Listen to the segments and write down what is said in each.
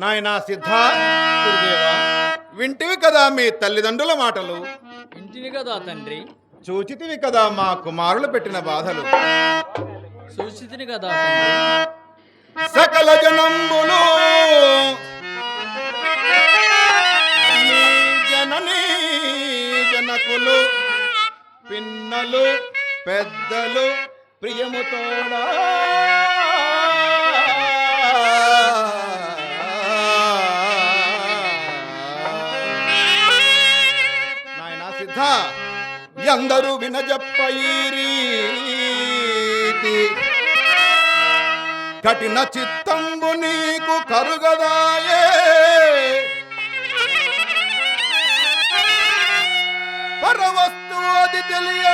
నాయనా సిద్ధ. గురుదేవా వింటివి కదా మీ తల్లిదండ్రుల మాటలు? ఇంటిని కదా తండ్రి. చూచితివి కదా మా కుమారులు పెట్టిన బాధలు? సూచితిని కదా తండ్రి. సకల జనంబులు. జననీ జనకులు పిన్నలు పెద్దలు ప్రియముతోడా. నాయనా సిద్ధ ఎందరూ వినజప్ప ఈ రీతి. కఠిన చిత్తంబు నీకు కరుగదాయే. పరవస్తు అది తెలియ.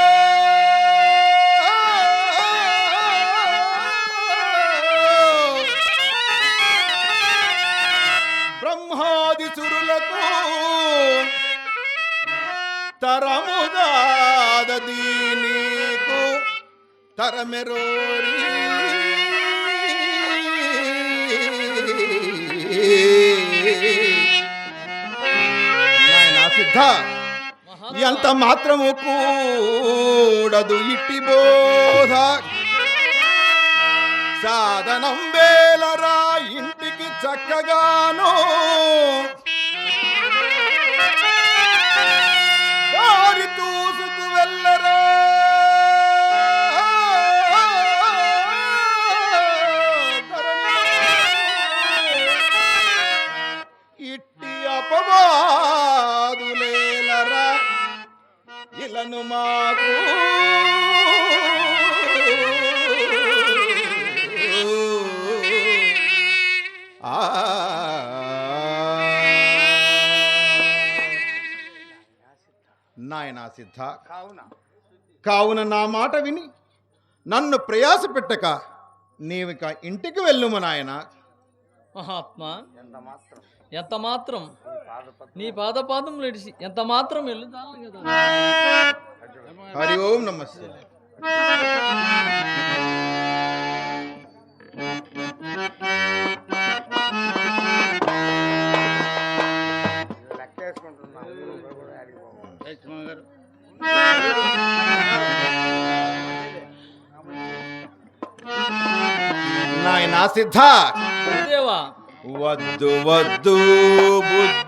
బ్రహ్మాది చురులకు తరముదాదీ నీకు తరమెరోరి. నాయనా సిద్ధ ఎంత మాత్రము కూడదు ఇట్టి బోధ. సాధనం వేలరా ఇంటికి చక్కగాను సిద్ధ కావున. కావున నా మాట విని నన్ను ప్రయాస పెట్టక నీవిక ఇంటికి వెళ్ళుము నాయన. మహాత్మా ఎంత మాత్రం? నీ పాదపాదం నడిచి ఎంత మాత్రం వెళ్ళుదాను కదా. హరి ఓం నమస్తే సిద్ధ గురుదేవా వద్దు వద్దు బుద్ధి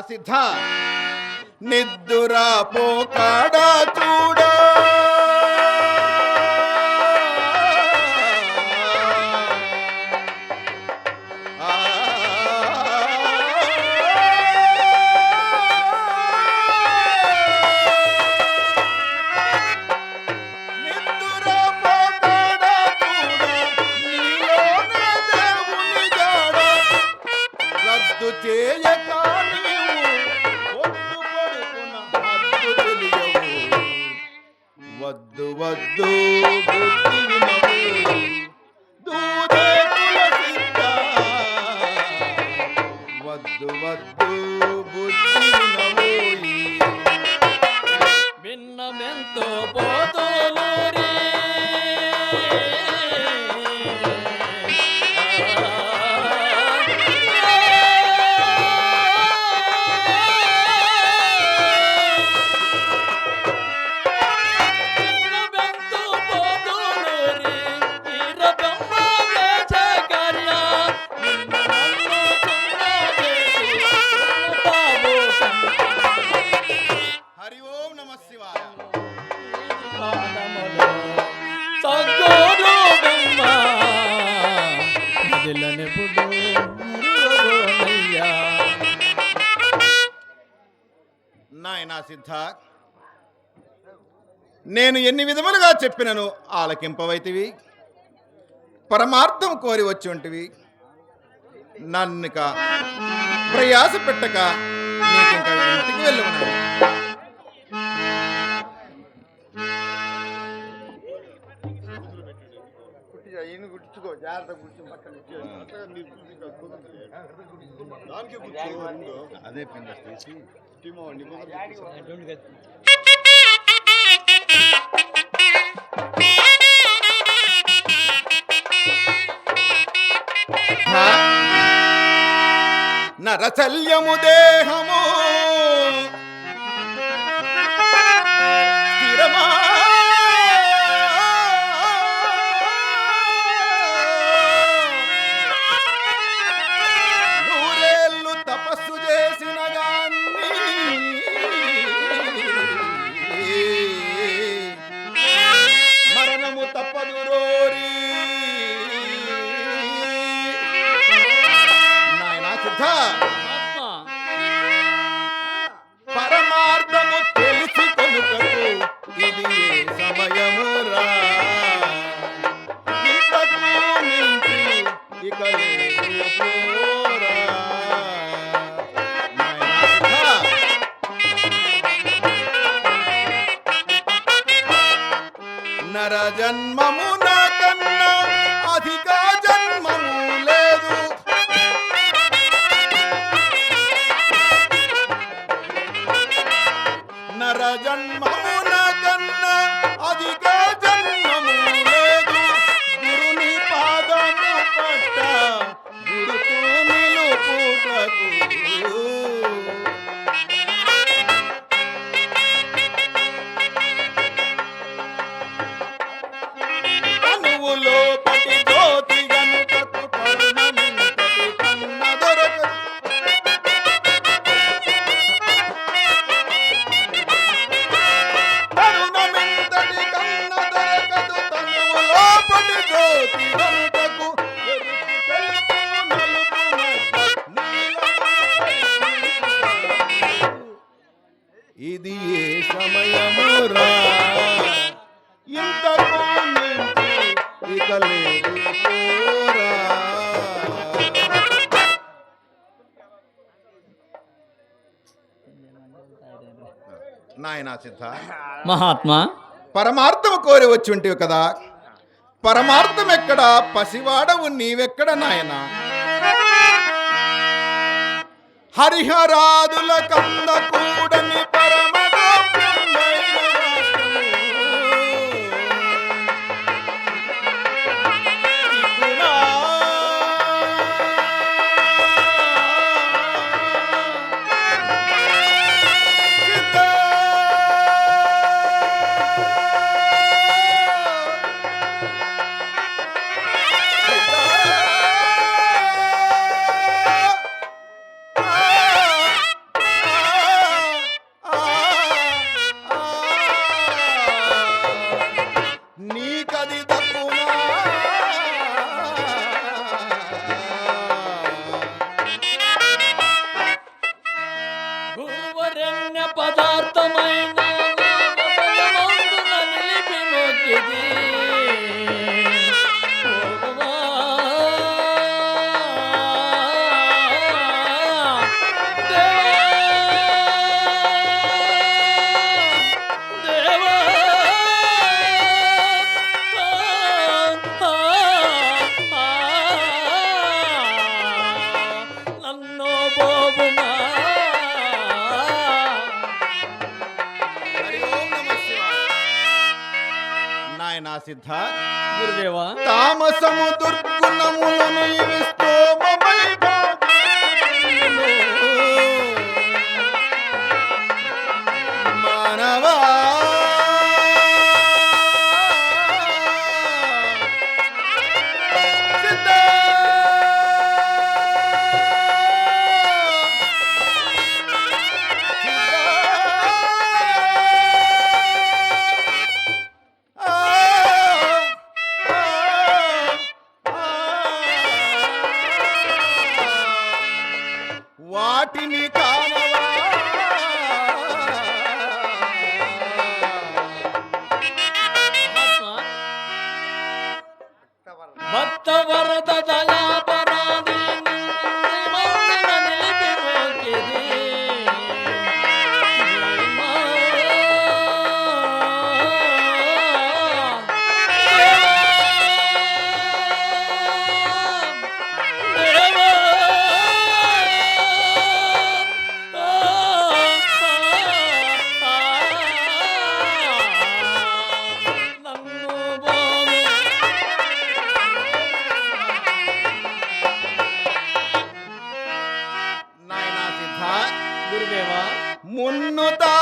సిద్ధ. నిద్దురా పోకాడా చూడా. నేను ఎన్ని విధములుగా చెప్పినను ఆలకింపవైతివి. పరమార్థం కోరి వచ్చి. ఉంటివి నన్నుక ప్రయాస పెట్టక అదే పిండి నరశల్యము దేహము. था। సిద్ధ మహాత్మా. పరమార్థం కోరి వచ్చి ఉంటే కదా. పరమార్థం ఎక్కడ? పసివాడవు నీవెక్కడ నాయన? హరిహరాదుల కంద కూడని মুন্নতা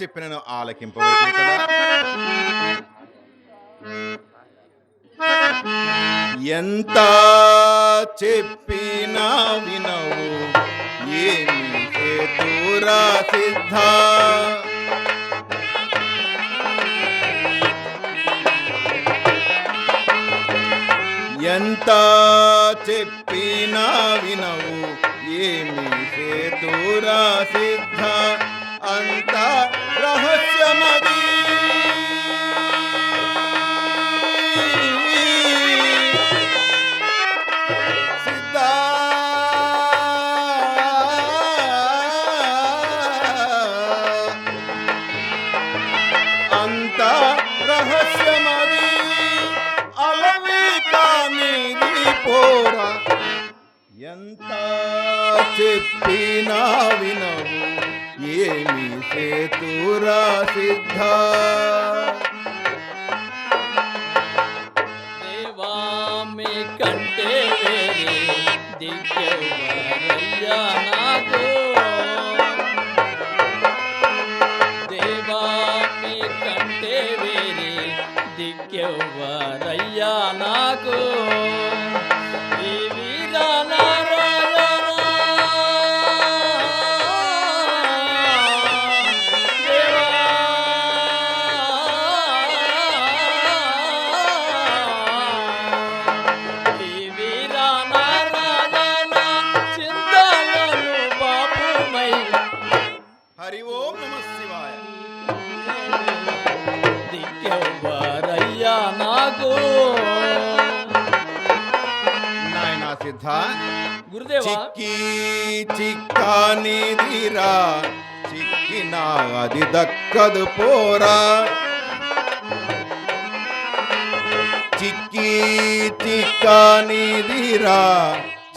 చెప్పినను ఆలకింపవచ్చు ఎంత చెప్పినా వినవు ఏమి చేతురా సిద్ధ? ఎంత చెప్పినా వినవు ఏమి సేతురా సిద్ధ? I'm a. సేతురా సిద్ధ దేవా కంటే వేరే దిగ్గెవ్వరయ్యా నాకు దేవా కంటే వేరే దిగ్గెవ్వరయ్యా నాకు. చిక్కి చిక్కానిదిరా చిక్కినా అది దక్కదు పోరా. చిక్కి చిక్కానిదిరా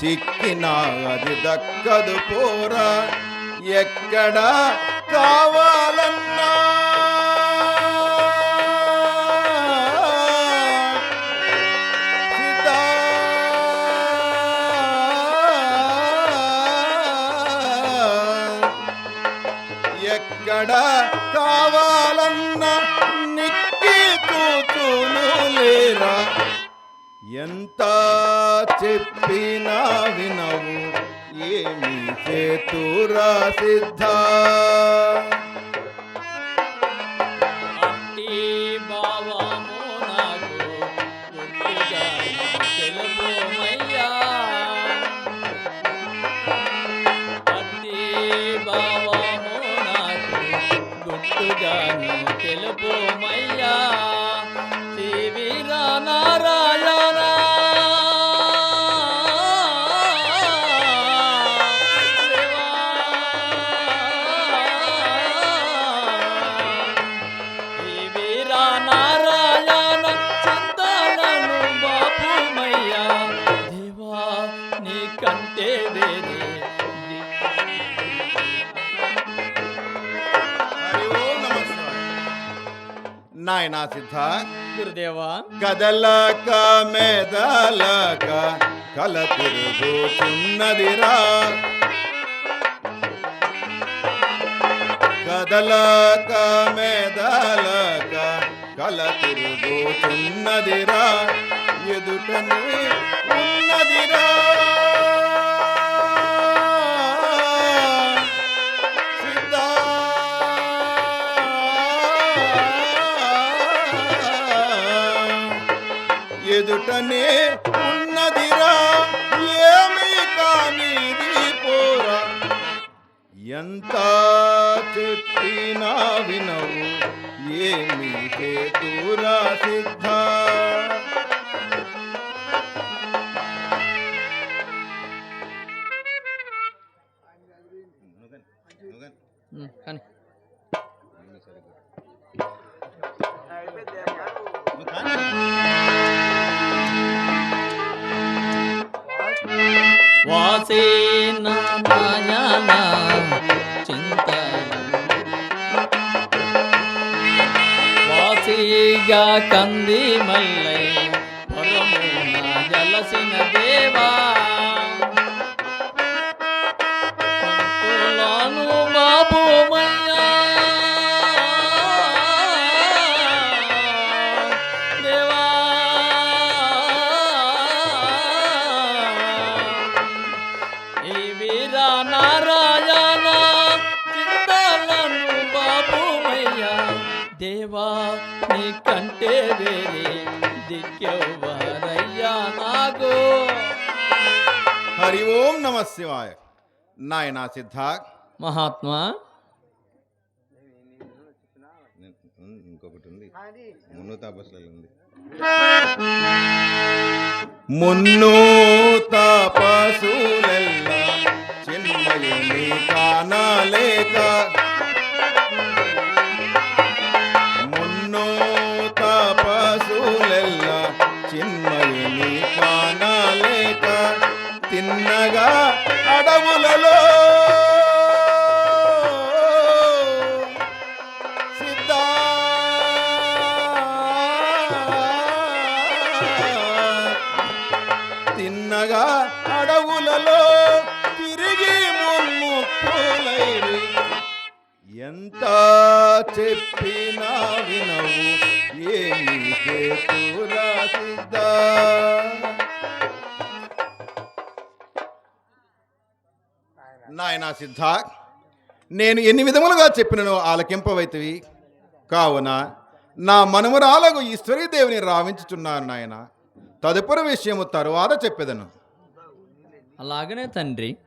చిక్కినా అది దక్కదు పోరా. ఎక్కడ కావాలన్నా ఎంత చెప్పినా వినవు ఏమి చేతురా సిద్ధ సిద్ధ. గురుదేవా. కదలక మెదలక కల తిరుగుతున్నదిరా కదలక మెదలక కల తిరుగుతున్నదిరా ఎదుటనే ఉన్నదిరా ఎదుటనే ఉన్నదిరా. ఏమి కానిది పోరా ఎంత చెప్పినా వినవు. ఏమి చేతురా సిద్ధ. వాసిగా కంది హరి ఓం నమ శివాయ నాయనా సిద్ధ మహాత్మా ఇంకొకటి ఉంది। అది మున్నూ తాపసులలో ఉంది। మున్నూ తాపసులెల్ల చిన్మయుని కానలేక మున్నూ తాపసులెల్ల చిన్మయుని కానలేక తిన్నగా అడవులలో. సిద్ధా. తిన్నగా అడవులలో తిరిగి మున్ముక్కులైరి ఎంత చెప్పినా వినవు ఏమి చేతురా సిద్ధా. నాయనా సిద్ధ నేను ఎన్ని విధములుగా చెప్పినను ఆలకింపవైతివి. కావున నా మనుమరాలకు ఈశ్వరీదేవిని రావించుచున్నాను నాయన. తదుపరి విషయము తరువాత చెప్పేదను. అలాగనే తండ్రి